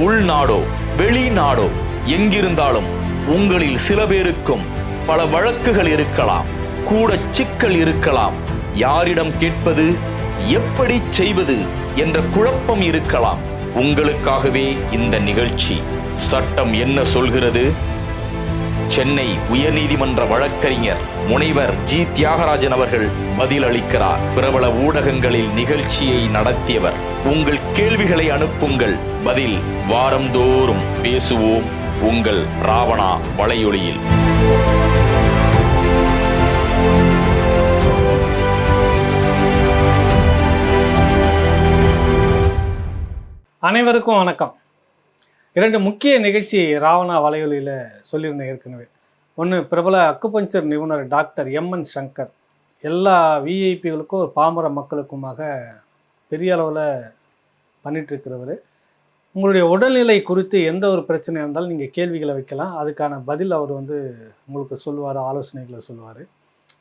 உள்நாடோ வெளிநாடோ எங்கிருந்தாலும் உங்களில் சில பேருக்கும் பல வழக்குகள் இருக்கலாம் கூட சிக்கல் இருக்கலாம். யாரிடம் கேட்பது எப்படி செய்வது என்ற குழப்பம் இருக்கலாம். உங்களுக்காகவே இந்த நிகழ்ச்சி சட்டம் என்ன சொல்கிறது? சென்னை உயர்நீதிமன்ற வழக்கறிஞர் முனைவர் ஜி. தியாகராஜன் அவர்கள் பதிலளிக்கிறார். பிரபல ஊடகங்களில் நிகழ்ச்சியை நடத்தியவர். உங்கள் கேள்விகளை அனுப்புங்கள். பதில் வாரந்தோறும் பேசுவோம். உங்கள் ராவணா வலையொலியில். அனைவருக்கும் வணக்கம். இரண்டு முக்கிய நிகழ்ச்சி ராவணா வலையொலியில் சொல்லியிருந்தேன் ஏற்கனவே. ஒன்று பிரபல அக்குபஞ்சர் நிபுணர் டாக்டர் எம்என் சங்கர். எல்லா விஐபிகளுக்கும் ஒரு பாமர மக்களுக்குமாக பெரிய அளவில் பண்ணிகிட்ருக்கிறவர் உங்களுடைய உடல்நிலை குறித்து எந்த ஒரு பிரச்சனை இருந்தாலும் நீங்கள் கேள்விகளை வைக்கலாம். அதுக்கான பதில் அவர் வந்து உங்களுக்கு சொல்லுவார் ஆலோசனைகளை சொல்லுவார்.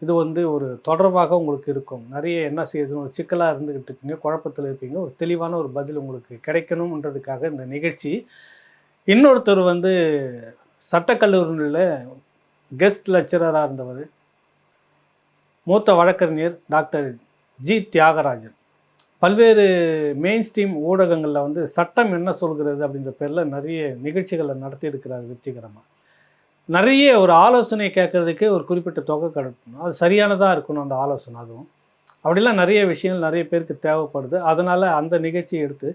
இது வந்து ஒரு தொடர்பாக உங்களுக்கு இருக்கும். நிறைய என்ன செய்யுதுன்னு ஒரு சிக்கலாக இருந்துக்கிட்டு இருப்பீங்க குழப்பத்தில் இருப்பீங்க. ஒரு தெளிவான ஒரு பதில் உங்களுக்கு கிடைக்கணுன்றதுக்காக இந்த நிகழ்ச்சி இன்னொருத்தர் வந்து சட்டக்கல்லூரியில் கெஸ்ட் லெக்சரராக இருந்தவர். மூத்த வழக்கறிஞர் டாக்டர் ஜி தியாகராஜன். பல்வேறு மெயின் ஸ்ட்ரீம் ஊடகங்களில் வந்து சட்டம் என்ன சொல்கிறது அப்படின்ற பேரில் நிறைய நிகழ்ச்சிகளை நடத்தியிருக்கிறார் வெற்றிகரமாக நிறைய ஒரு ஆலோசனை கேட்குறதுக்கே ஒரு குறிப்பிட்ட தொகை கிடைக்கணும் அது சரியானதாக இருக்கணும் அந்த ஆலோசனை அதுவும். அப்படிலாம் நிறைய விஷயங்கள் நிறைய பேருக்கு தேவைப்படுது. அதனால் அந்த நிகழ்ச்சியை எடுத்து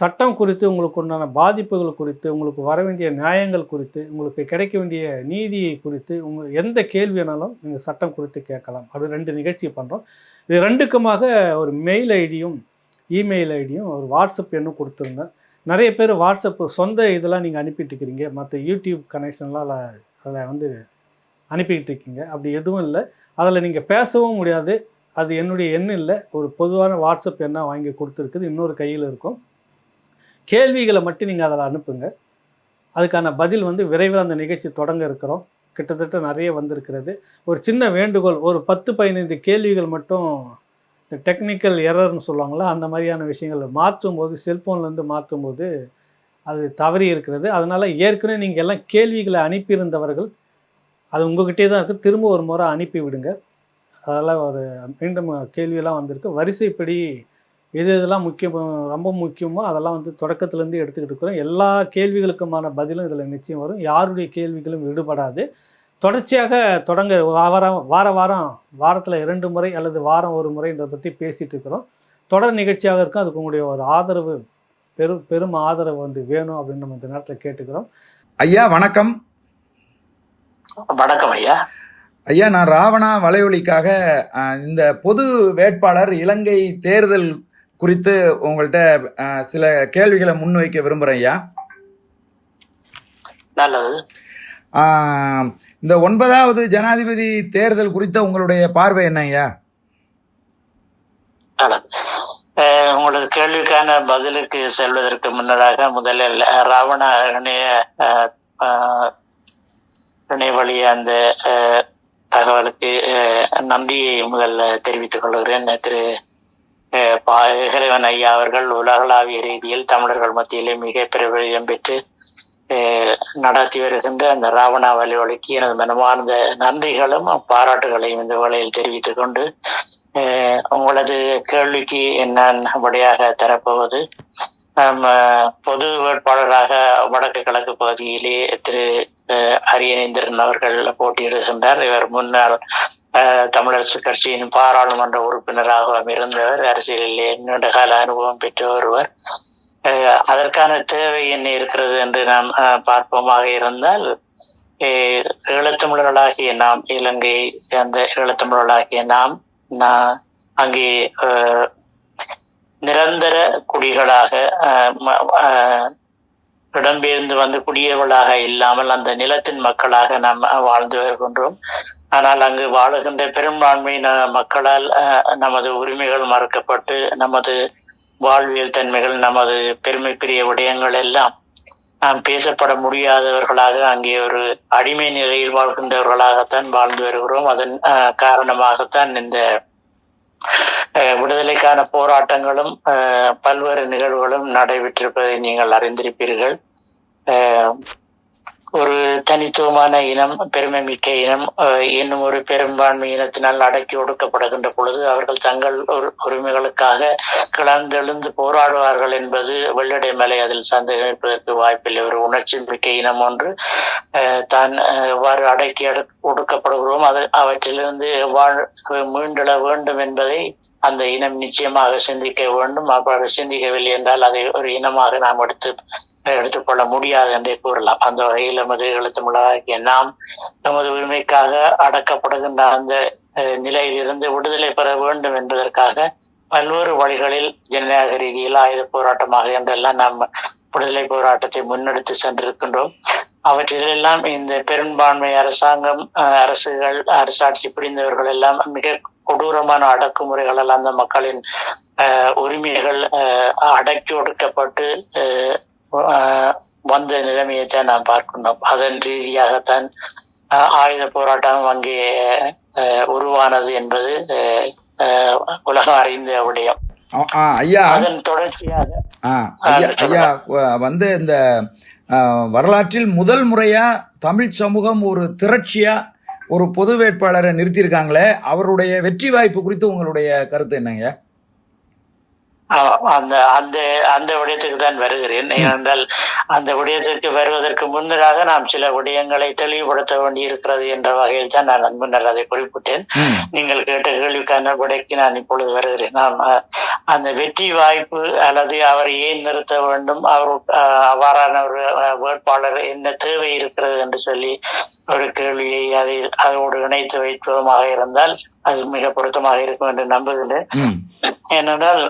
சட்டம் குறித்து உங்களுக்கு உண்டான பாதிப்புகள் குறித்து உங்களுக்கு வர வேண்டிய நியாயங்கள் குறித்து உங்களுக்கு கிடைக்க வேண்டிய நீதியை குறித்து உங்கள் எந்த கேள்வி வேணாலும் நீங்கள் சட்டம் குறித்து கேட்கலாம். அப்படி ரெண்டு நிகழ்ச்சி பண்ணுறோம் இது ரெண்டுக்குமாக ஒரு மெயில் ஐடியும் இமெயில் ஐடியும் ஒரு வாட்ஸ்அப் எண்ணும் கொடுத்துருந்தேன். நிறைய பேர் வாட்ஸ்அப் சொந்த இதெல்லாம் நீங்கள் அனுப்பிட்டு இருக்கிறீங்க மற்ற யூடியூப் கனெக்ஷன்லாம் அதில் அதில் வந்து அனுப்பிக்கிட்டு இருக்கீங்க. அப்படி எதுவும் இல்லை. அதில் நீங்கள் பேசவும் முடியாது. அது என்னுடைய எண் இல்லை. ஒரு பொதுவான வாட்ஸ்அப் எண்ணாக வாங்கி கொடுத்துருக்குது. இன்னொரு கையில் இருக்கும். கேள்விகளை மட்டும் நீங்கள் அதில் அனுப்புங்க. அதுக்கான பதில் வந்து விரைவில் அந்த நிகழ்ச்சி தொடங்க இருக்கிறோம். கிட்டத்தட்ட நிறைய வந்திருக்கிறது. ஒரு சின்ன வேண்டுகோள் ஒரு பத்து பதினைந்து கேள்விகள் மட்டும் இந்த டெக்னிக்கல் எரர்னு சொல்லுவாங்களா அந்த மாதிரியான விஷயங்களை மாற்றும் போது செல்ஃபோன்லேருந்து மாற்றும் போது அது தவறி இருக்கிறது. அதனால் ஏற்கனவே நீங்கள் எல்லாம் கேள்விகளை அனுப்பியிருந்தவர்கள் அது உங்ககிட்டே தான் இருக்குது திரும்ப ஒரு முறை அனுப்பி விடுங்க. அதெல்லாம் ஒரு மீண்டும் கேள்வியெல்லாம் வந்திருக்கு. வரிசைப்படி எது எதெல்லாம் முக்கியம் ரொம்ப முக்கியமோ அதெல்லாம் வந்து தொடக்கத்துலேருந்து எடுத்துக்கிட்டு இருக்கிறோம். எல்லா கேள்விகளுக்குமான பதிலும் இதில் நிச்சயம் வரும். யாருடைய கேள்விகளும் விடுபடாது. தொடர்ச்சியாக தொடங்க வாரம் வார வாரம் வாரத்தில் இரண்டு முறை அல்லது வாரம் ஒரு முறை இதை பற்றி பேசிகிட்டு இருக்கிறோம். தொடர் நிகழ்ச்சியாக இருக்கும். அதுக்கு உங்களுடைய ஒரு ஆதரவு பெரும் பெரும் ஆதரவு வந்து வேணும் அப்படின்னு நம்ம இந்த நேரத்தில் கேட்டுக்கிறோம். ஐயா வணக்கம். வணக்கம் ஐயா. ஐயா நான் ராவணா வலையொலிக்காக இந்த பொது வேட்பாளர் இலங்கை தேர்தல் குறித்து உங்கள்கிட்ட சில கேள்விகளை முன்வைக்க விரும்புகிறேன் ஐயா. நல்லது. இந்த ஒன்பதாவது ஜனாதிபதி தேர்தல் குறித்த உங்களுடைய பார்வை என்ன ஐயா? உங்களது கேள்விக்கான பதிலுக்கு செல்வதற்கு முன்னதாக முதலில் ராவண இணைய இணைய வழி அந்த தகவலுக்கு நன்றியை முதல்ல தெரிவித்துக் கொள்கிறேன். திரு இறைவன் ஐயா அவர்கள் உலகளாவிய ரீதியில் தமிழர்கள் மத்தியிலே மிக பிரபலம் பெற்று நடத்தி வருகின்ற அந்த ராவணா வலிவலிக்கு எனது மனமார்ந்த நன்றிகளும் பாராட்டுகளையும் இந்த வேளையில் தெரிவித்துக் கொண்டு உங்களது கேள்விக்கு நான் விடையாக தரப்போவது பொது வேட்பாளராக வடக்கு கிழக்கு பகுதியிலே திரு அஹ், அரியநேந்திரன் அவர்கள் போட்டியிடுகின்றார். இவர் முன்னாள் தமிழரசு கட்சியின் பாராளுமன்ற உறுப்பினராகவும் இருந்தவர். அரசியலிலே நீண்டகால அனுபவம் பெற்ற ஒருவர் அஹ், அதற்கான தேவை என்ன இருக்கிறது என்று நாம் அஹ், பார்ப்போமாக இருந்தால் ஈழத்தமிழர்களாகிய நாம் இலங்கையை சேர்ந்த ஈழத்தமிழர்களாகிய நாம் நான் அங்கே நிரந்தர குடிகளாக அஹ், இடம்பெயர்ந்து வந்து குடியவர்களாக இல்லாமல் அந்த நிலத்தின் மக்களாக நாம் வாழ்ந்து வருகின்றோம். ஆனால் அங்கு வாழுகின்ற பெரும்பான்மையின மக்களால் அஹ், நமது உரிமைகள் மறுக்கப்பட்டு நமது வாழ்வியல் தன்மைகள் நமது பெருமைக்குரிய விடயங்கள் எல்லாம் நாம் பேசப்பட முடியாதவர்களாக அங்கே ஒரு அடிமை நிலையில் வாழ்கின்றவர்களாகத்தான் வாழ்ந்து வருகிறோம். அதன் அஹ், காரணமாகத்தான் இந்த விடுதலைக்கான போராட்டங்களும் பல்வேறு நிகழ்வுகளும் நடைபெற்றிருப்பதை நீங்கள் அறிந்திருப்பீர்கள். அஹ், ஒரு தனித்துவமான இனம் பெருமை மிக்க இனம் அஹ், இன்னும் ஒரு பெரும்பான்மை இனத்தினால் அடக்கி ஒடுக்கப்படுகின்ற பொழுது அவர்கள் தங்கள் ஒரு உரிமைகளுக்காக கிளர்ந்தெழுந்து போராடுவார்கள் என்பது வெள்ளடை மேலே அதில் சந்தேகிப்பதற்கு வாய்ப்பில்லை. ஒரு உணர்ச்சி மிக்க இனம் ஒன்று அஹ், தான் எவ்வாறு அடக்கி ஒடுக்கப்படுகிறோம் அது அவற்றிலிருந்து எவ்வாறு மீண்டெழ வேண்டும் என்பதை அந்த இனம் நிச்சயமாக சிந்திக்க வேண்டும். அவ்வாறு சிந்திக்கவில்லை என்றால் அதை ஒரு இனமாக நாம் எடுத்து எடுத்துக்கொள்ள முடியாது என்றே கூறலாம். அந்த வகையில் நமது எழுத்துமிழாகிய நாம் நமது உரிமைக்காக அடக்கப்படுகின்ற அந்த நிலையிலிருந்து விடுதலை பெற வேண்டும் என்பதற்காக பல்வேறு வழிகளில் ஜனநாயக ரீதியில் ஆயுத போராட்டமாக என்றெல்லாம் நாம் விடுதலை போராட்டத்தை முன்னெடுத்து சென்றிருக்கின்றோம். அவற்றிலெல்லாம் இந்த பெரும்பான்மை அரசாங்கம் அஹ், அரசுகள் அரசாட்சி புரிந்தவர்கள் எல்லாம் மிக கொடூரமான அடக்குமுறைகளால் அந்த மக்களின் உரிமைகள் அடக்கி ஒடுக்கப்பட்டு வந்த நிலைமையைத்தான் நாம் பார்க்கின்றோம். அதன் ரீதியாகத்தான் ஆயுத போராட்டம் அங்கே உருவானது என்பது உலகம் அறிந்த விடயம். ஐயா. அதன் தொடர்ச்சியாக ஐயா வந்து இந்த வரலாற்றில் முதல் முறையா தமிழ் சமூகம் ஒரு திரட்சியா ஒரு பொது வேட்பாளரை நிறுத்தியிருக்காங்களே அவருடைய வெற்றி வாய்ப்பு குறித்து உங்களுடைய கருத்து என்னங்க? அந்த அந்த அந்த விடயத்துக்கு தான் வருகிறேன். ஏனென்றால் அந்த விடயத்திற்கு வருவதற்கு முன்னதாக நாம் சில விடயங்களை தெளிவுபடுத்த வேண்டியிருக்கிறது என்ற வகையில் தான் நான் முன்னர் அதை குறிப்பிட்டேன். நீங்கள் கேட்ட கேள்விக்கான விடைக்கு நான் இப்பொழுது வருகிறேன். நாம் அந்த வெற்றி வாய்ப்பு அல்லது அவரை ஏன் நிறுத்த வேண்டும் அவர் அவ்வாறான ஒரு வேட்பாளர் என்ன தேவை இருக்கிறது என்று சொல்லி ஒரு கேள்வியை அதை அதோடு இணைத்து வைப்பதுமாக இருந்தால் அது மிக பொருத்தமாக இருக்கும் என்று நம்புகிறேன் ஏனென்றால்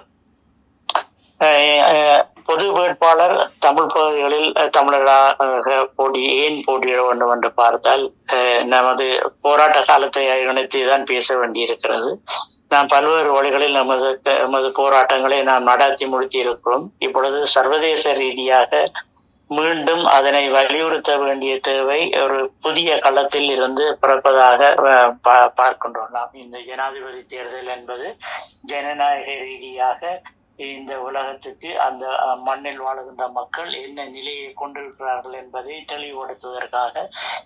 பொது வேட்பாளர் தமிழ் பகுதிகளில் தமிழராக போட்டி ஏன் போட்டியிட வேண்டும் என்று பார்த்தால் நமது போராட்ட காலத்தை இணைத்து தான் பேச வேண்டியிருக்கிறது. நாம் பல்வேறு வழிகளில் நமது நமது போராட்டங்களை நாம் நடாத்தி முடித்து இருக்கிறோம். இப்பொழுது சர்வதேச ரீதியாக மீண்டும் அதனை வலியுறுத்த வேண்டிய தேவை ஒரு புதிய களத்தில் இருந்து பிறப்பதாக பா- பார்க்கின்றோம். நாம் இந்த ஜனாதிபதி தேர்தல் என்பது ஜனநாயக ரீதியாக இந்த உலகத்துக்கு அந்த மண்ணில் வாழுகின்ற மக்கள் என்ன நிலையை கொண்டிருக்கிறார்கள் என்பதை தெளிவுபடுத்துவதற்காக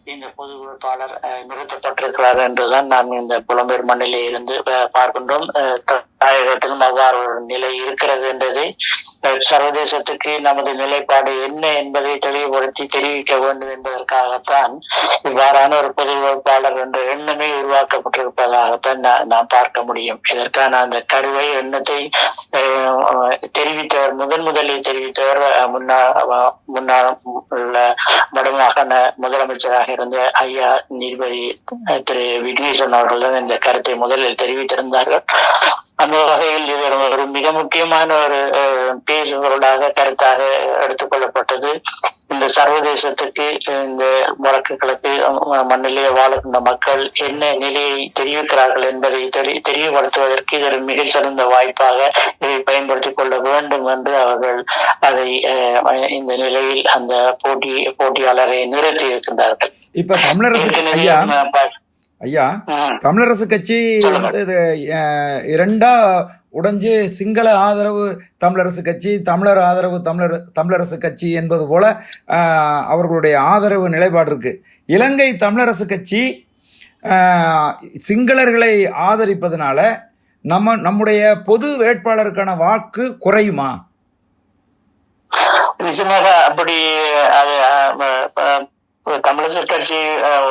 இந்த பொது வேட்பாளர் அஹ், நிறுத்தப்பட்டிருக்கிறார் என்றுதான் நாம் இந்த புலம்பெயர் மண்ணிலே இருந்து பார்க்கின்றோம். ஜனநாயகத்திலும் அவ்வாறு ஒரு நிலை இருக்கிறது என்றதை சர்வதேசத்துக்கு நமது நிலைப்பாடு என்ன என்பதை தெளிவுபடுத்தி தெரிவிக்க வேண்டும் என்பதற்காகத்தான் இவ்வாறான ஒரு பொது என்ற எண்ணமே உருவாக்கப்பட்டிருப்பதாகத்தான் நான் நாம் பார்க்க முடியும். இதற்கான அந்த கருவை எண்ணத்தை அஹ், அஹ், தெரிவித்தவர் முதன் முதலில் தெரிவித்தவர் அஹ், முன்னாள் முன்னாள் உள்ள வடமாகாண முதலமைச்சராக இருந்த ஐயா நீதிபதி திரு. விக்னேஸ்வரன் அவர்கள் தான் இந்த கருத்தை முதலில் தெரிவித்திருந்தார்கள். அந்த வகையில் இது ஒரு- மிக முக்கியமான ஒரு பேசுபொருளாக கருத்தாக எடுத்துக்கொள்ளப்பட்டது இந்த சர்வதேசத்துக்கு இந்த வழக்குகளுக்கு அஹ், மண்ணிலே வாழுகின்ற மக்கள் என்ன நிலையை தெரிவிக்கிறார்கள் என்பதை தெரி- தெளிவுபடுத்துவதற்கு இது ஒரு மிக சிறந்த வாய்ப்பாக இதை பயன்படுத்திக் கொள்ள வேண்டும் என்று அவர்கள் அதை இந்த நிலையில் அந்த போட்டி போட்டியாளரை நிறுத்தி இருக்கின்றார்கள் இப்ப தமிழரசு ஐயா. தமிழரசு கட்சி இது, இரண்டா உடைஞ்சு சிங்கள ஆதரவு தமிழரசு கட்சி தமிழர் ஆதரவு தமிழர் தமிழரசு கட்சி என்பது போல அவர்களுடைய ஆதரவு நிலைப்பாடு இருக்கு. இலங்கை தமிழரசு கட்சி சிங்களர்களை ஆதரிப்பதனால நம்ம நம்முடைய பொது வேட்பாளருக்கான வாக்கு குறையுமா? நிச்சயமாக அப்படி அது தமிழக கட்சி அஹ்,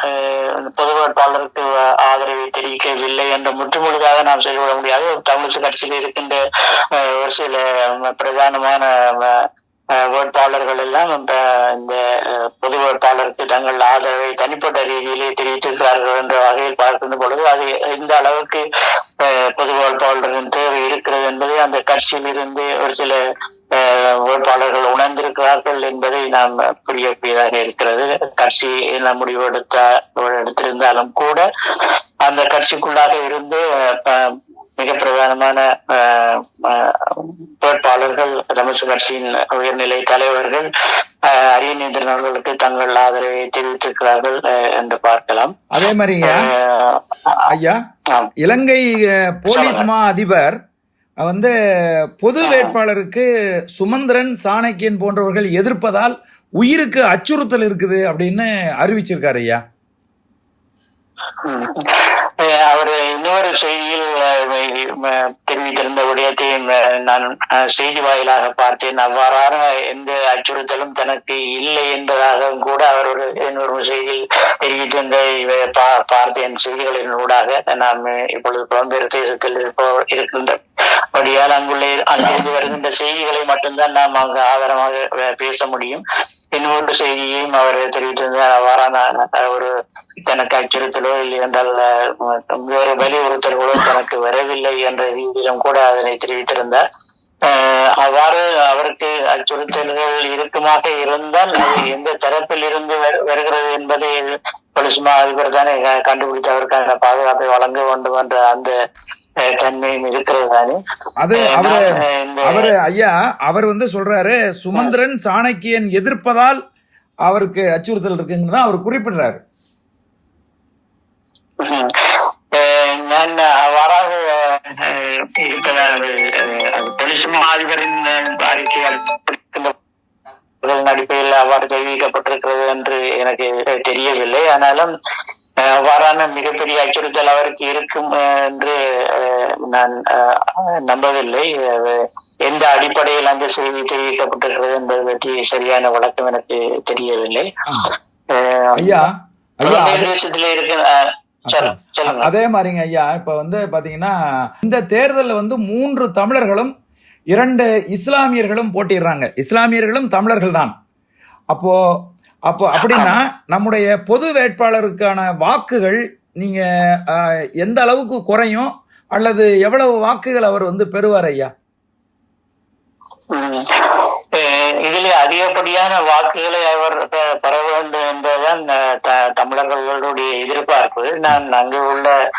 அஹ், பொது வேட்பாளருக்கு ஆதரவை தெரிவிக்கவில்லை என்ற முற்றுமுழுதாக நாம் செயல்பட முடியாது. தமிழக கட்சியில் இருக்கின்ற அஹ், ஒரு சில பிரதானமான வேட்பாளர்கள் எல்லாம் இந்த இந்த பொது வேட்பாளருக்கு தங்கள் ஆதரவை தனிப்பட்ட ரீதியிலே தெரிவித்திருக்கிறார்கள் என்ற வகையில் பார்க்கின்ற பொழுது அது இந்த அளவுக்கு பொது வேட்பாளரின் தேவை இருக்கிறது என்பதை அந்த கட்சியிலிருந்து ஒரு சில வேட்பாளர்கள் உணர்ந்திருக்கிறார்கள் என்பதை நாம் புரியக்கூடியதாக இருக்கிறது. கட்சி என்ன முடிவு எடுத்த எடுத்திருந்தாலும் கூட அந்த கட்சிக்குள்ளாக இருந்து மிக பிரதானமான வேட்பாளர்கள் தமிழ் கட்சியின் உயர்நிலை தலைவர்கள் அரியநேந்திரன் அவர்களுக்கு தங்கள் ஆதரவை தெரிவித்திருக்கிறார்கள் என்று பார்க்கலாம். அதே மாதிரிங்க ஐயா. இலங்கை போலீஸ் மா அதிபர் வந்து பொது வேட்பாளருக்கு சுமந்திரன் சாணக்கியன் போன்றவர்கள் எதிர்ப்பதால் உயிருக்கு அச்சுறுத்தல் இருக்குது அப்படின்னு அறிவிச்சிருக்காரு ஐயா. அவர் இன்னொரு செய்தியில் தெரிவித்திருந்த விடயத்தையும் நான் செய்தி வாயிலாக பார்த்தேன். அவ்வாறான எந்த அச்சுறுத்தலும் தனக்கு இல்லை என்பதாக கூட அவர் ஒரு இன்னொரு செய்தியில் தெரிவித்திருந்த பா- பார்த்தேன். செய்திகளின் ஊடாக நாம் இப்பொழுது புலம்பெயர் தேசத்தில் இருப்போ இருக்கின்றபடியால் அங்குள்ள அங்கிருந்து வருகின்ற செய்திகளை மட்டும்தான் நாம் அங்கு ஆதாரமாக பேச முடியும். இன்னொரு செய்தியையும் அவர் தெரிவித்திருந்தார். அவ்வாறான ஒரு தனக்கு அச்சுறுத்தலோ இல்லை என்றால் வேறு வலியுறுத்தல்களோ தனக்கு வரவில்லை என்ற ரீதியிலும் கூட அதனை தெரிவித்திருந்தார். அவ்வாறு அவருக்கு அச்சுறுத்தல்கள் இருக்குமாக இருந்தால் அது எந்த தரப்பில் இருந்து வரு- வருகிறது என்பதை பொலிஸ்மா அதிபர் தானே கண்டுபிடித்து அவருக்கான பாதுகாப்பை வழங்க வேண்டும் என்ற அந்த தன்மையும் இருக்கிறது தானே. அது அவரு ஐயா அவர் வந்து சொல்றாரு சுமந்திரன் சாணக்கியன் எதிர்ப்பதால் அவருக்கு அச்சுறுத்தல் இருக்குன்னு தான் அவர் குறிப்பிடுறாரு. போலீஸ் மா அதிபரின் அஹ், அறிக்கையால் அடிப்படையில் அவ்வாறு தெரிவிக்கப்பட்டிருக்கிறது என்று எனக்கு தெரியவில்லை ஆனாலும் அவ்வாறான மிகப்பெரிய அச்சுறுத்தல் அவருக்கு இருக்கும் என்று நான் நம்பவில்லை எந்த அடிப்படையில் அந்த செய்தி தெரிவிக்கப்பட்டிருக்கிறது என்பது பற்றி சரியான விளக்கம் எனக்கு தெரியவில்லை ஐயா ஐயா புலம்பெயர் அது- தேசத்திலே இருக்க அஹ், சொல்லுங்க சொல்லுங்க அதே மாதிரிங்க ஐயா இப்ப வந்து பாத்தீங்கன்னா இந்த தேர்தலில் வந்து மூன்று தமிழர்களும் இரண்டு இஸ்லாமியர்களும் போட்டிடுறாங்க இஸ்லாமியர்களும் தமிழர்கள் தான். அப்போ அப்போ அப்படின்னா நம்முடைய பொது வேட்பாளருக்கான வாக்குகள் நீங்க எந்த அளவுக்கு குறையும் அல்லது எவ்வளவு வாக்குகள் அவர் வந்து பெறுவார் ஐயா? இதிலே அதிகப்படியான வாக்குகளை அவர் பெற வேண்டும் என்பதுதான் த- தமிழர்களுடைய எதிர்பார்ப்பு. நான் அங்கு உள்ள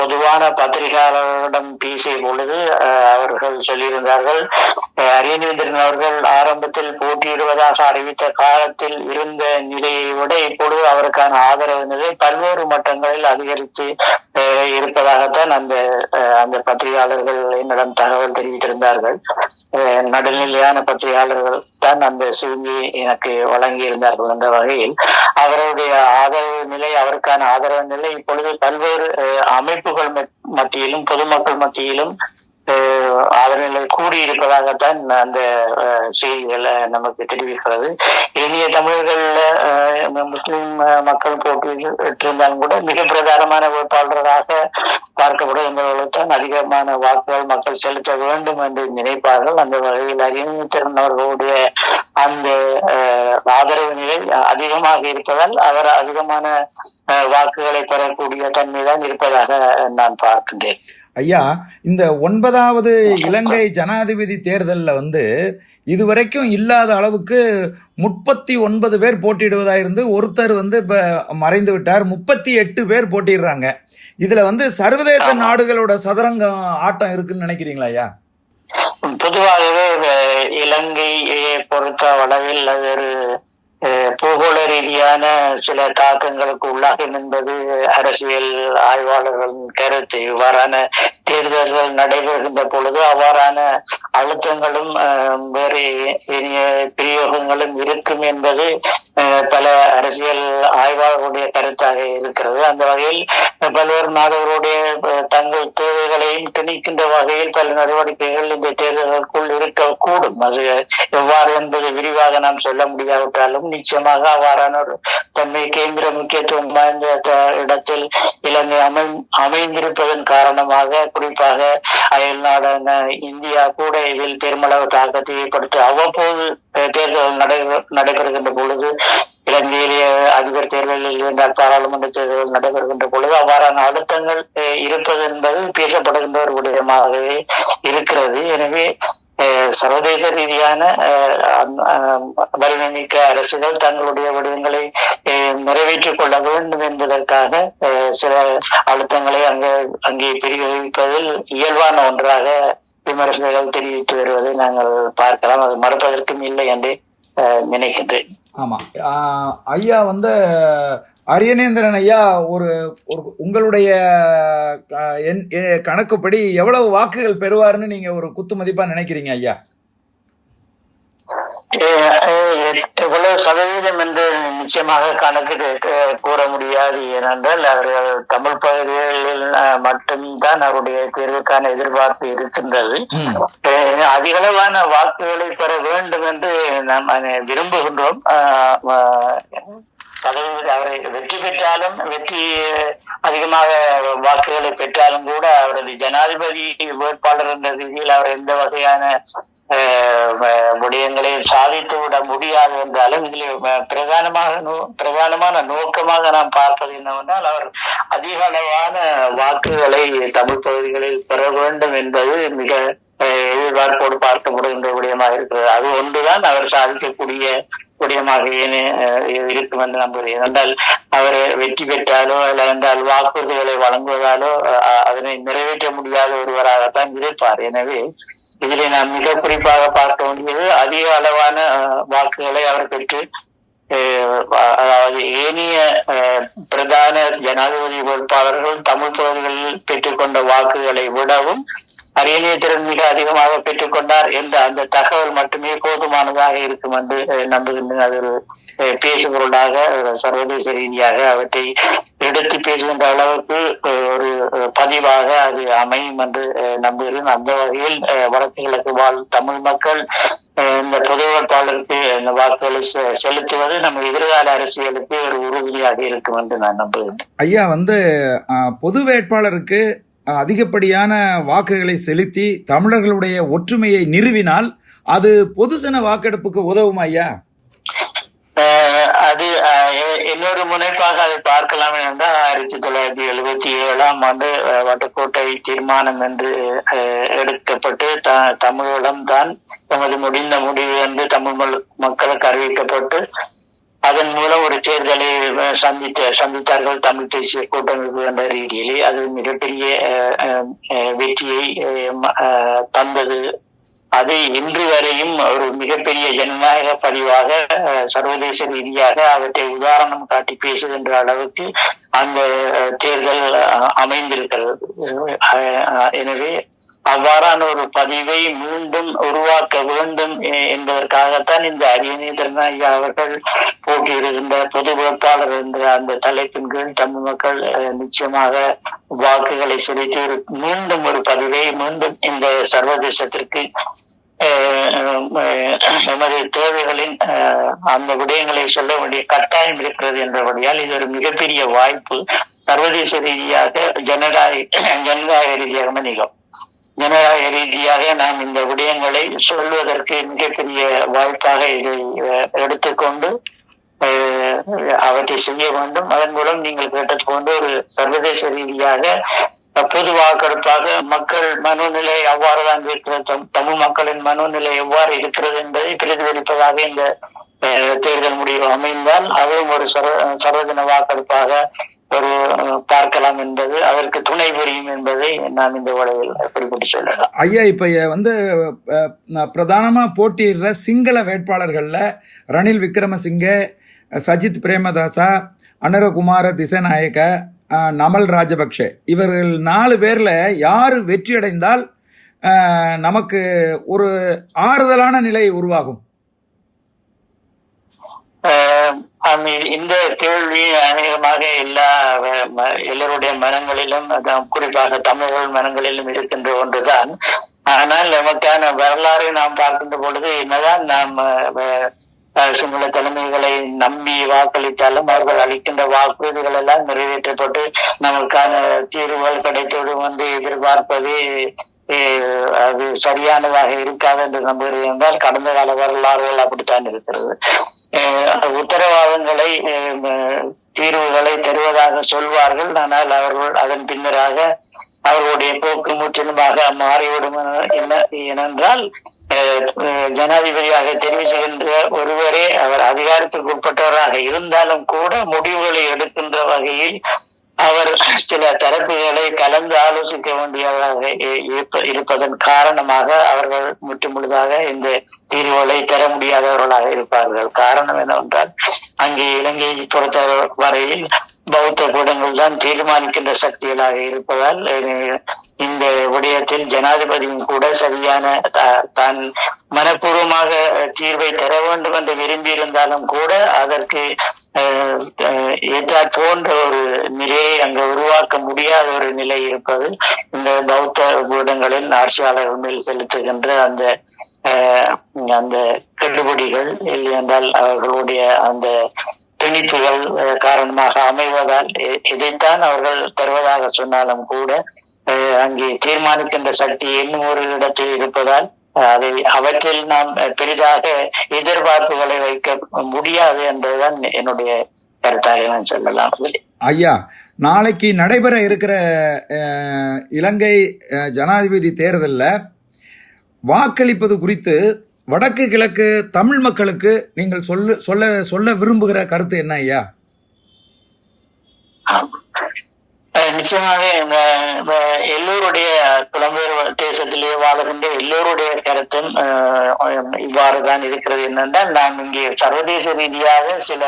பொதுவான பத்திரிகையாளர்களிடம் பேசிய பொழுது அவர்கள் சொல்லியிருந்தார்கள் அரியநேந்திரன் அவர்கள் ஆரம்பத்தில் போட்டியிடுவதாக அறிவித்த காலத்தில் இருந்த நிலையை விட இப்பொழுது அவருக்கான ஆதரவு நிலை பல்வேறு மட்டங்களில் அதிகரித்து இருப்பதாகத்தான் அந்த அந்த பத்திரிகையாளர்கள் என்னிடம் தகவல் தெரிவித்திருந்தார்கள். நடுநிலையான பத்திரிகையாளர்கள் தான் அந்த செய்தியை எனக்கு வழங்கி இருந்தார்கள் என்ற வகையில். அவருடைய ஆதரவு நிலை அவருக்கான ஆதரவு நிலை இப்பொழுது பல்வேறு பல்வேறு அமைப்புகள் மத்தியிலும் பொதுமக்கள் மத்தியிலும் அஹ், கூடியிருப்பதாகத்தான் அந்த அஹ், நமக்கு தெரிவிக்கிறது. இனிய தமிழர்கள் முஸ்லிம் மக்கள் போட்டியிட்டிருந்தாலும் கூட மிக பிரதானமான வேட்பாளர்களாக பார்க்கப்படும் என்பவர்களுக்குத்தான் அதிகமான வாக்குகள் மக்கள் செலுத்த வேண்டும் என்று நினைப்பார்கள். அந்த வகையில் அறிவித்திறன் அவர்களுடைய அந்த அஹ், ஆதரவு நிலை அதிகமாக இருப்பதால் அவர் அதிகமான அஹ், வாக்குகளை பெறக்கூடிய தன்மை தான் இருப்பதாக நான் பார்க்கின்றேன். ஐயா இந்த ஒன்பதாவது இலங்கை ஜனாதிபதி தேர்தலில் வந்து இதுவரைக்கும் இல்லாத அளவுக்கு முப்பத்தி ஒன்பது பேர் போட்டியிடுவதாயிருந்து ஒருத்தர் வந்து இப்போ மறைந்து விட்டார். முப்பத்தி எட்டு பேர் போட்டிடுறாங்க இதுல வந்து சர்வதேச நாடுகளோட சதுரங்கம் ஆட்டம் இருக்குன்னு நினைக்கிறீங்களா ஐயா? பொதுவாகவே இலங்கையை பொறுத்த அளவில் அது ஒரு பூகோள ரீதியான சில தாக்கங்களுக்கு உள்ளாகும் என்பது அரசியல் ஆய்வாளர்களின் கருத்து. இவ்வாறான தேர்தல்கள் நடைபெறுகின்ற பொழுது அவ்வாறான அழுத்தங்களும் வேறு இனிய பிரயோகங்களும் இருக்கும் என்பது அஹ், பல அரசியல் ஆய்வாளர்களுடைய கருத்தாக இருக்கிறது. அந்த வகையில் பல்வேறு நாடுகளுடைய தங்கள் தேவைகளையும் திணிக்கின்ற வகையில் பல நடவடிக்கைகள் இந்த தேர்தலுக்குள் இருக்கக்கூடும். அது எவ்வாறு என்பது விரிவாக நாம் சொல்ல முடியாவிட்டாலும் நிச்சயமாக அவ்வாறான ஒரு தன்மை கேந்திர முக்கியத்துவம் வாய்ந்த இடத்தில் இலங்கை அமை அமைந்திருப்பதன் காரணமாக குறிப்பாக அயல் நாடான இந்தியா கூட இதில் பெருமளவு தாக்கத்தை ஏற்படுத்த அவ்வப்போது தேர்தல் நடைபெ- நடைபெறுகின்ற பொழுது இலங்கையிலேயே அதிபர் தேர்தலில் இருந்தால் பாராளுமன்ற தேர்தல் நடைபெறுகின்ற பொழுது அவ்வாறான அழுத்தங்கள் இருப்பது என்பது பேசப்படுகின்ற ஒரு விடயமாகவே இருக்கிறது. எனவே அஹ், சர்வதேச ரீதியான அஹ், அரசுகள் தங்களுடைய விடயங்களை அஹ், நிறைவேற்றிக் கொள்ள வேண்டும் என்பதற்காக அஹ், சில அழுத்தங்களை அங்கே அங்கே பிரிவிப்பதில் இயல்பான ஒன்றாக விமர்சனங்கள் தெரிவித்து வருவதை நாங்கள் பார்க்கலாம். அது மறுப்பதற்கும் இல்லை என்று நினைக்கின்றேன். ஆமாம் ஆஹ் ஐயா வந்து அரியநேந்திரன் ஐயா ஒரு ஒரு உங்களுடைய கணக்குப்படி எவ்வளவு வாக்குகள் பெறுவார்னு நீங்க ஒரு குத்து மதிப்பா நினைக்கிறீங்க ஐயா? எவ்வளவு சதவீதம் என்று நிச்சயமாக கணக்கு கூற முடியாது. ஏனென்றால் அவர்கள் தமிழ் பகுதிகளில் மட்டும்தான் அவருடைய தேர்வுக்கான எதிர்பார்ப்பு இருக்கின்றது. அதிகளவான வாக்குகளை பெற வேண்டும் என்று நாம் விரும்புகின்றோம். சதவீத அவரை வெற்றி பெற்றாலும் வெற்றி அதிகமாக வாக்குகளை பெற்றாலும் கூட அவரது ஜனாதிபதி வேட்பாளர் என்ற ரீதியில் அவர் எந்த வகையான அஹ், விடயங்களை சாதித்து விட முடியாது என்றாலும் இதில் பிரதானமாக நோ- பிரதானமான நோக்கமாக நாம் பார்ப்பது என்னவென்றால் அவர் அதிக அளவான வாக்குகளை தமிழ் பகுதிகளில் பெற வேண்டும் என்பது மிக அஹ், எதிர்பார்ப்போடு பார்க்கப்படுகின்ற விடயமாக இருக்கிறது. அது ஒன்றுதான் அவர் சாதிக்கக்கூடிய விடயமாக இருக்கும் என்று நம்புகிறேன். என்றால் அவர் வெற்றி பெற்றாலோ அல்ல என்றால் வாக்குறுதிகளை வழங்குவதாலோ அஹ், அதனை நிறைவேற்ற முடியாத ஒருவராகத்தான் இருப்பார். எனவே இதிலே நாம் மிக குறிப்பாக பார்க்க வேண்டியது அதிக அளவான அஹ், வாக்குகளை அவர் பெற்று அஹ், அதாவது ஏனைய அஹ், பிரதான ஜனாதிபதி வேட்பாளர்கள் தமிழ் பகுதிகளில் பெற்றுக்கொண்ட வாக்குகளை விடவும் அரியணையத்திறன் மிக அதிகமாக பெற்றுக்கொண்டார் என்ற அந்த தகவல் மட்டுமே போதுமானதாக இருக்கும் என்று நம்புகின்றேன். அது ஒரு அஹ், பேசுபொருளாக சர்வதேச ரீதியாக அவற்றை எடுத்து பேசுகின்ற அளவுக்கு ஒரு பதிவாக அது அமையும் என்று நம்புகிறேன். அந்த வகையில் வடக்கு கிழக்கு வாழ் தமிழ் மக்கள் இந்த பொது வேட்பாளருக்கு இந்த வாக்குகளை செ- செலுத்துவது நம்ம எதிர்கால அரசியலுக்கு ஒரு உறுதியாக இருக்கும் என்று நான் நம்புகின்றேன். ஐயா வந்து பொது வேட்பாளருக்கு அதிகப்படியான வாக்குகளை செலுத்தி தமிழர்களுடைய ஒற்றுமையை நிறுவினால் அது பொதுசன வாக்கெடுப்புக்கு உதவும் ஐயா? அது இன்னொரு முனைப்பாக அதை பார்க்கலாம் என்றால் ஆயிரத்தி தொள்ளாயிரத்தி எழுபத்தி ஏழாம் ஆண்டு வட்டக்கோட்டை தீர்மானம் என்று அஹ், எடுக்கப்பட்டு த தமிழீழம் தான் எமது முடிந்த முடிவு என்று தமிழ் மக்களுக்கு அறிவிக்கப்பட்டு அதன் மூலம் ஒரு தேர்தலை சந்தித்த சந்தித்தார்கள் தமிழ் தேசிய கூட்டமைப்பு என்ற ரீதியிலே. அது மிகப்பெரிய அஹ், வெற்றியை தந்தது. அது இன்று வரையும் ஒரு மிகப்பெரிய ஜனநாயக பதிவாக அஹ், சர்வதேச ரீதியாக அவற்றை உதாரணம் காட்டி பேசுகின்ற அளவுக்கு அந்த தேர்தல் அஹ், அமைந்திருக்கிறது. அஹ், எனவே அவ்வாறான ஒரு பதிவை மீண்டும் உருவாக்க வேண்டும் என்பதற்காகத்தான் இந்த அரியநேந்திரன் ஐயா அவர்கள் போட்டியிடுகின்ற பொது வேட்பாளர் என்ற அந்த தலைப்பின் கீழ் தமிழ் மக்கள் அஹ், நிச்சயமாக வாக்குகளை செலுத்தி ஒரு மீண்டும் ஒரு பதிவை மீண்டும் இந்த சர்வதேசத்திற்கு அஹ், எமது தேவைகளின் அந்த விடயங்களை சொல்ல வேண்டிய கட்டாயம் இருக்கிறது என்றபடியால் இது ஒரு மிகப்பெரிய வாய்ப்பு சர்வதேச ரீதியாக ஜனநாயக ஜனநாயக ரீதியாக நிகழும் ஜனநாயக ரீதியாக நாம் இந்த விடயங்களை சொல்வதற்கு மிகப்பெரிய வாய்ப்பாக இதை எடுத்துக்கொண்டு அவற்றை செய்ய வேண்டும். அதன் மூலம் நீங்கள் கேட்டது போன்ற ஒரு சர்வதேச ரீதியாக பொது வாக்கெடுப்பாக மக்கள் மனோநிலை அவ்வாறுதான் இருக்கிறது. தமிழ் மக்களின் மனோநிலை எவ்வாறு இருக்கிறது என்பதை பிரதிபலிப்பதாக இந்த அஹ், தேர்தல் முடிவு அமைந்தால் அதுவும் ஒரு சர்வ சர்வதின வாக்கெடுப்பாக ஒரு பார்க்கலாம் என்பது அதற்கு துணை புரியும் என்பதை நான் இந்த உலகில் குறிப்பிட்டு சொல்லலாம். ஐயா இப்ப வந்து பிரதானமா போட்டியிடுற சிங்கள வேட்பாளர்களில் ரணில் விக்ரமசிங்கே சஜித் பிரேமதாசா அனுரகுமார திசநாயக்க நமல் ராஜபக்ஷ. இவர்கள் நாலு பேர்ல யார் வெற்றி அடைந்தால் நமக்கு ஒரு ஆறுதலான நிலை உருவாகும். இந்த கேள்வி அநேகமாக எல்லா ம- எல்லோருடைய மனங்களிலும் குறிப்பாக தமிழர்கள் மனங்களிலும் இருக்கின்ற ஒன்றுதான். ஆனால் நமக்கான வரலாறை நாம் பார்க்கின்ற பொழுது என்னதான் நாம் சிங்கள தலைமைகளை நம்பி வாக்களித்தாலும் அவர்கள் அளிக்கின்ற வாக்குறுதிகள் எல்லாம் நிறைவேற்றப்பட்டு நமக்கான தீர்வுகள் கிடைத்ததும் வந்து எதிர்பார்ப்பது அது சரியானதாக இருக்காது என்று நம்புகிறேன் என்றால் கடந்த கால வரலாறுகள் அப்படித்தான் இருக்கிறது. அஹ் உத்தரவாதங்களை அஹ், தீர்வுகளை தருவதாக சொல்வார்கள். ஆனால் அவர்கள் அதன் பின்னராக அவர்களுடைய போக்கு முற்றிலுமாக மாறிவிடும் என- ஏனென்றால் ஜனாதிபதியாக தெரிவு செய்கின்ற ஒருவரே அவர் அதிகாரத்திற்கு உட்பட்டவராக இருந்தாலும் கூட முடிவுகளை எடுக்கின்ற வகையில் அவர் சில தரப்புகளை கலந்து ஆலோசிக்க வேண்டியதாக இருப்ப- இருப்பதன் காரணமாக அவர்கள் முற்று முழுதாக இந்த தீர்வுகளை பெற முடியாதவர்களாக இருப்பார்கள். காரணம் என்னவென்றால் அங்கே இலங்கையை பொறுத்த வரையில் பௌத்த கூடங்கள் தான் தீர்மானிக்கின்ற சக்திகளாக இருப்பதால் இந்த விடயத்தில் ஜனாதிபதியும் கூட சரியான தான் மனப்பூர்வமாக தீர்வை தர வேண்டும் என்று விரும்பியிருந்தாலும் கூட அதற்கு அஹ், ஏற்றாற் போன்ற ஒரு நிலையை அங்கு உருவாக்க முடியாத ஒரு நிலை இருப்பது இந்த பௌத்த பீடங்களில் ஆட்சியாளர்கள் மேல் செலுத்துகின்ற அந்த அந்த கெடுபிடிகள். இல்லை என்றால் அவர்களுடைய அந்த திணிப்புகள் காரணமாக அமைவதால் இதைத்தான் அவர்கள் தருவதாக சொன்னாலும் கூட அங்கே தீர்மானிக்கின்ற சக்தி இன்னும் ஒரு இடத்தில் இருப்பதால் அதை அவற்றில் நாம் பெரிதாக எதிர்பார்ப்புகளை வைக்க முடியாது என்பதுதான் என்னுடைய கருத்தாக நான் சொல்லலாம். ஐயா நாளைக்கு நடைபெற இருக்கிற இலங்கை ஜனாதிபதி தேர்தலில் வாக்களிப்பது குறித்து வடக்கு கிழக்கு தமிழ் மக்களுக்கு நீங்கள் சொல்ல சொல்ல சொல்ல விரும்புகிற கருத்து என்ன ஐயா? நிச்சயமாவே நிச்சயமாக இந்த இந்த எல்லோருடைய புலம்பெயர் தேசத்திலே வாழுகின்ற எல்லோருடைய கருத்தும் இவ்வாறுதான் இருக்கிறது என்னென்றால் நாம் இங்கே சர்வதேச ரீதியாக சில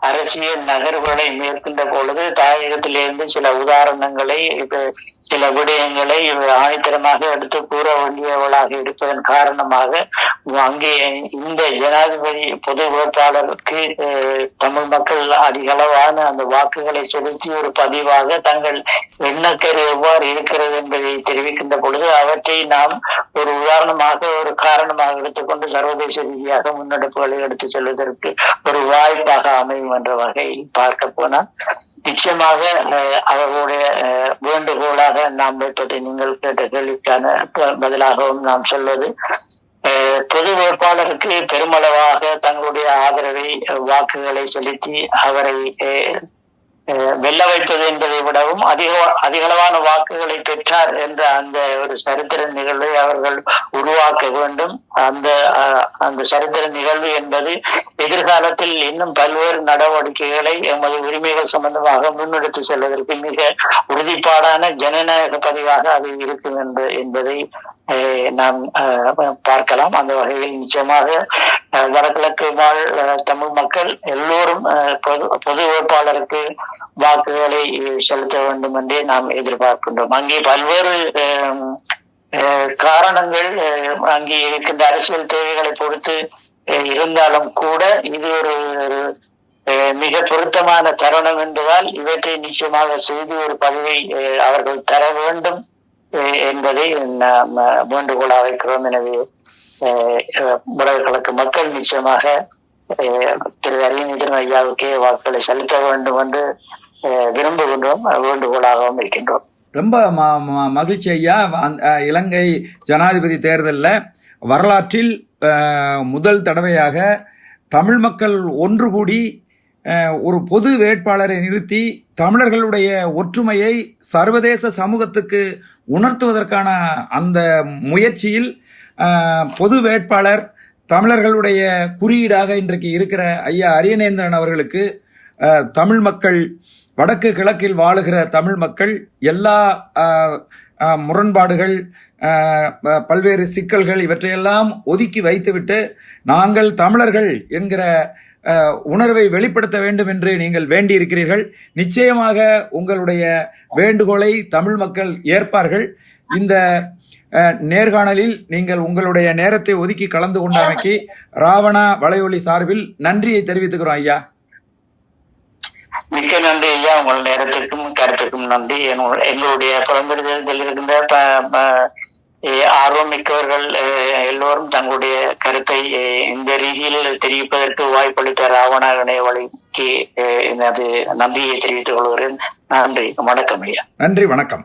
அரசியல் நகர்வுகளை மேற்கொண்ட பொழுது தாயகத்திலிருந்து சில உதாரணங்களை சில விடயங்களை ஆணித்தரமாக எடுத்து கூற வேண்டியவளாக இருப்பதன் காரணமாக அங்கே இந்த ஜனாதிபதி பொது வேட்பாளருக்கு தமிழ் மக்கள் அதிக அளவான அந்த வாக்குகளை செலுத்தி ஒரு பதிவாக தங்கள் எண்ணக்கரு எவ்வாறு இருக்கிறது என்பதை தெரிவிக்கின்ற பொழுது அவற்றை நாம் ஒரு உதாரணமாக ஒரு காரணமாக எடுத்துக்கொண்டு சர்வதேச ரீதியாக முன்னெடுப்புகளை எடுத்து செல்வதற்கு ஒரு வாய்ப்பாக அமையும் என்ற வகையில் பார்க்க போனால் நிச்சயமாக அஹ், அவர்களுடைய அஹ், வேண்டுகோளாக நாம் வைப்பதை நீங்கள் கேட்ட கேள்விக்கான பதிலாகவும் நாம் சொல்வது அஹ், பொது வேட்பாளருக்கு பெருமளவாக தங்களுடைய ஆதரவை வாக்குகளை செலுத்தி அவரை அஹ், வெல்ல வைப்பது என்பதை விடவும் அதிக அதிகளவான வாக்குகளை பெற்றார் என்ற அந்த ஒரு சரித்திர நிகழ்வை அவர்கள் உருவாக்க வேண்டும். அந்த அஹ், அந்த சரித்திர நிகழ்வு என்பது எதிர்காலத்தில் இன்னும் பல்வேறு நடவடிக்கைகளை எமது உரிமைகள் சம்பந்தமாக முன்னெடுத்து செல்வதற்கு மிக உறுதிப்பாடான ஜனநாயக பதிவாக அது இருக்கும் என்பதை நாம் அஹ், பார்க்கலாம். அந்த வகையில் நிச்சயமாக வடகிழக்கு வாழ் தமிழ் மக்கள் எல்லோரும் அஹ், பொது பொது வேட்பாளருக்கு வாக்குகளை செலுத்த வேண்டும் என்றே நாம் எதிர்பார்க்கின்றோம். அங்கே பல்வேறு அஹ், காரணங்கள் அஹ், அங்கே இருக்கின்ற அரசியல் தேவைகளை பொறுத்து இருந்தாலும் கூட இது ஒரு அஹ், மிக பொருத்தமான தருணம் என்பதால் இவற்றை நிச்சயமாக செய்து ஒரு பதிவை அஹ், அவர்கள் தர வேண்டும். என்பதை நாம் வேண்டுகோளாக வைக்கிறோம் எனவே அஹ், வடகிழக்கு மக்கள் நிச்சயமாக திரு அரியநீதன் ஐயாவுக்கே வாக்குகளை செலுத்த வேண்டும் என்று அஹ், விரும்புகின்றோம். வேண்டுகோளாகவும் இருக்கின்றோம். ரொம்ப ம ம- மகிழ்ச்சி ஐயா. இலங்கை ஜனாதிபதி தேர்தலில் வரலாற்றில் முதல் தடவையாக தமிழ் மக்கள் ஒன்று கூடி ஒரு பொது வேட்பாளரை நிறுத்தி தமிழர்களுடைய ஒற்றுமையை சர்வதேச சமூகத்துக்கு உணர்த்துவதற்கான அந்த முயற்சியில் பொது வேட்பாளர் தமிழர்களுடைய குறியீடாக இன்றைக்கு இருக்கிற ஐயா அரியநேந்திரன் அவர்களுக்கு தமிழ் மக்கள் வடக்கு கிழக்கில் வாழுகிற தமிழ் மக்கள் எல்லா முரண்பாடுகள் ப- பல்வேறு சிக்கல்கள் இவற்றையெல்லாம் ஒதுக்கி வைத்துவிட்டு நாங்கள் தமிழர்கள் என்கிற உணர்வை வெளிப்படுத்த வேண்டும் என்று நீங்கள் வேண்டியிருக்கிறீர்கள். நிச்சயமாக உங்களுடைய வேண்டுகோளை தமிழ் மக்கள் ஏற்பார்கள். இந்த நேர்காணலில் நீங்கள் உங்களுடைய நேரத்தை ஒதுக்கி கலந்து கொண்டமைக்கு ராவணா வலையொலி சார்பில் நன்றியை தெரிவித்துக்கிறோம் ஐயா. மிக்க நன்றி ஐயா. உங்கள் நேரத்திற்கும் கருத்துக்கும் நன்றி. எங்களுடைய புலம்பெயர்தலில் இருக்கின்ற ஆர்வம் மிக்கவர்கள் அஹ், எல்லோரும் தங்களுடைய கருத்தை இந்த ரீதியில் தெரிவிப்பதற்கு வாய்ப்பளித்த ராவண வழிக்கு எனது நன்றியை தெரிவித்துக் கொள்கிறேன். நன்றி. வணக்கம் ஐயா. நன்றி. வணக்கம்.